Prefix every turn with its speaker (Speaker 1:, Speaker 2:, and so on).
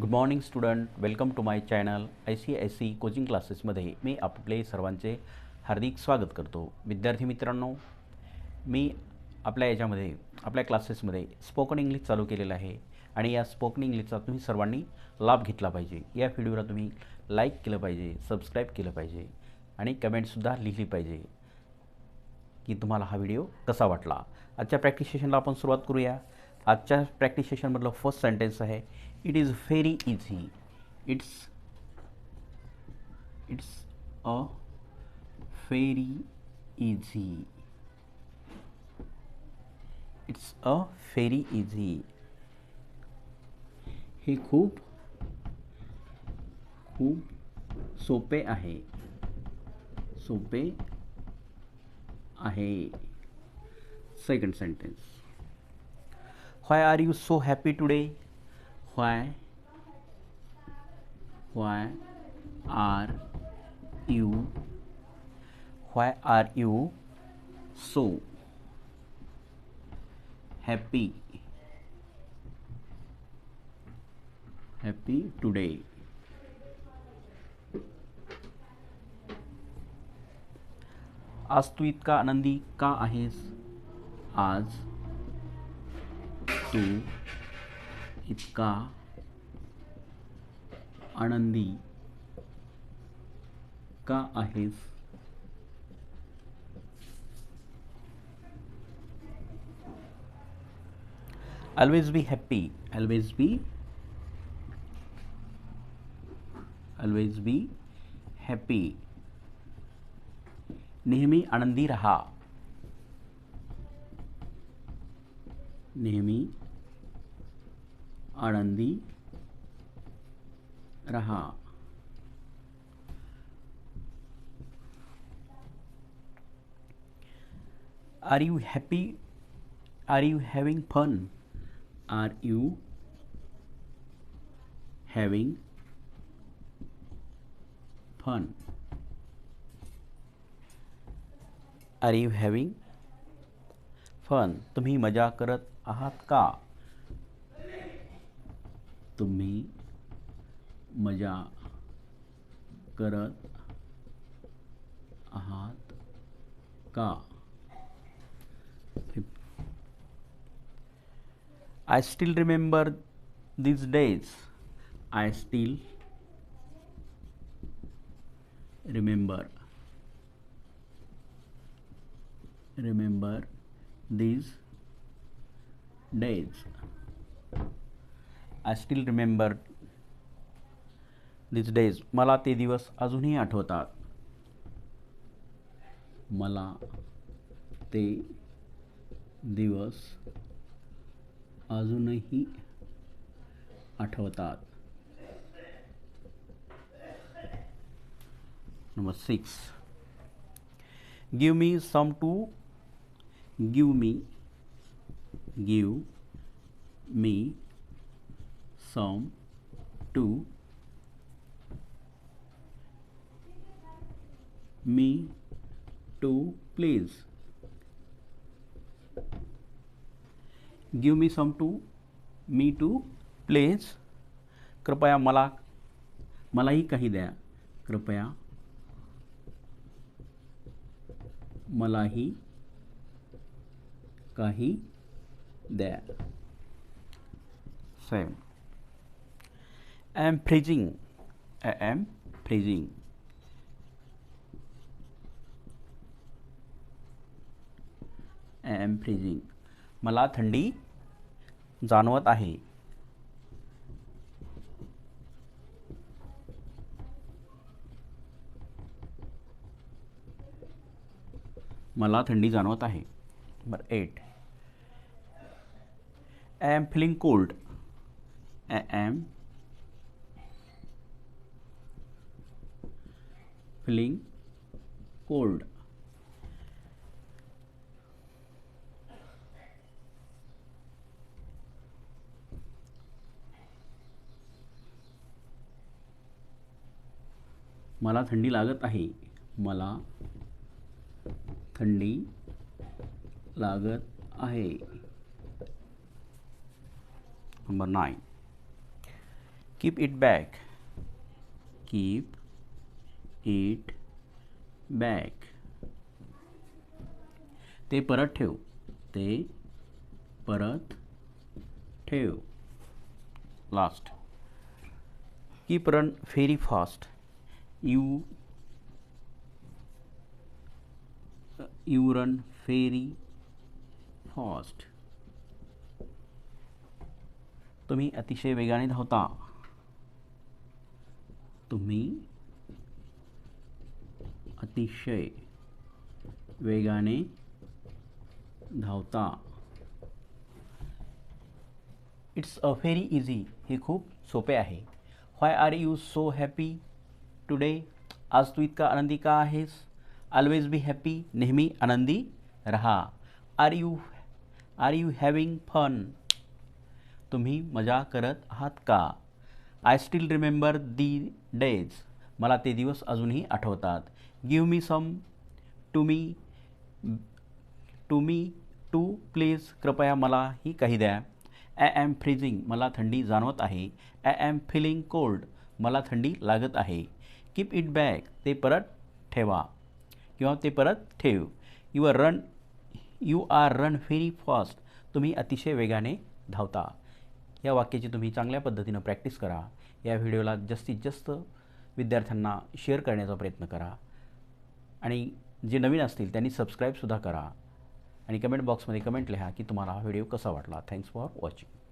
Speaker 1: Good morning student welcome to my channel I C I C coaching क्लासेसमध्ये मी आपले सर्वांचे हार्दिक स्वागत करतो. विद्यार्थी मित्रांनो मी आपल्या याच्यामध्ये आपल्या क्लासेसमध्ये स्पोकन इंग्लिश चालू केलेलं आहे. आणि या स्पोकन इंग्लिशचा तुम्ही सर्वांनी लाभ घेतला पाहिजे. या व्हिडिओला तुम्ही लाईक केलं पाहिजे सबस्क्राईब केलं पाहिजे आणि कमेंटसुद्धा लिहिली पाहिजे की तुम्हाला हा व्हिडिओ कसा वाटला. आजच्या प्रॅक्टिस सेशनला आपण सुरुवात करूया. आजच्या प्रॅक्टिस सेशनमधलं फर्स्ट सेंटेन्स आहे it is very easy it's it's a very easy it's a very easy हे खूप खूप सोपे आहे सोपे आहे second sentence why are you so happy today Why why are you why are you so happy happy today आज तू इतका आनंदी का आहेस आज, तू इतका आनंदी का आहेस. Always be happy always be always be happy नेहमी आनंदी रहा. नेहमी आनंदी रहा। Are you happy are you having fun are you having fun are you having fun तुम्ही मज़ा करत आहात का? तुम्ही मज़ा करत आहात का I still remember these days I still remember remember these days I still remember this days मला ते दिवस अजूनही आठवतात. मला ते दिवस अजूनही आठवतात. Number six give me some too give me give me some too me too please give me some too me too please कृपया मला मलाही काही द्या. कृपया मलाही काही द्या. Same I am freezing I am freezing I am freezing मला थंडी जाणवत आहे. मला थंडी जाणवत आहे. Number eight I am feeling cold I am feeling cold मला थंडी लागत आहे. मला थंडी लागत आहे. Number nine keep it back keep it back ते परत ठेव ते परत ठेव last keep run very fast you you run very fast तुम्ही अतिशय वेगाने धावता. तुम्ही अतिशय वेगाने धावता. इट्स अ व्हेरी इझी हे खूप सोपे आहे. Why are you so happy today आज तू इतका आनंदी का आहेस? ऑलवेज बी हॅपी नेहमी आनंदी रहा. Are you are you having fun तुम्ही मजा करत आहात का? I still remember the days मला ते दिवस अजूनही आठवतात. Give me some too me too me too please कृपया मला ही काही द्या. आय ॲम फ्रीजिंग मला थंडी जाणवत आहे. आय ॲम फिलिंग कोल्ड मला थंडी लागत आहे. कीप इट बॅक ते परत ठेवा. किंवा ते परत ठेव. You are run you are run very fast तुम्ही अतिशय वेगाने धावता. या वाक्याची तुम्ही चांगल्या पद्धतीनं प्रॅक्टिस करा. या व्हिडिओला जास्तीत जास्त विद्यार्थ्यांना शेअर करण्याचा प्रयत्न करा. आणि जे नवीन असतील त्यांनी सबस्क्राईबसुद्धा करा. आणि कमेंट बॉक्समध्ये कमेंट लिहा की तुम्हाला हा व्हिडिओ कसा वाटला. Thanks for watching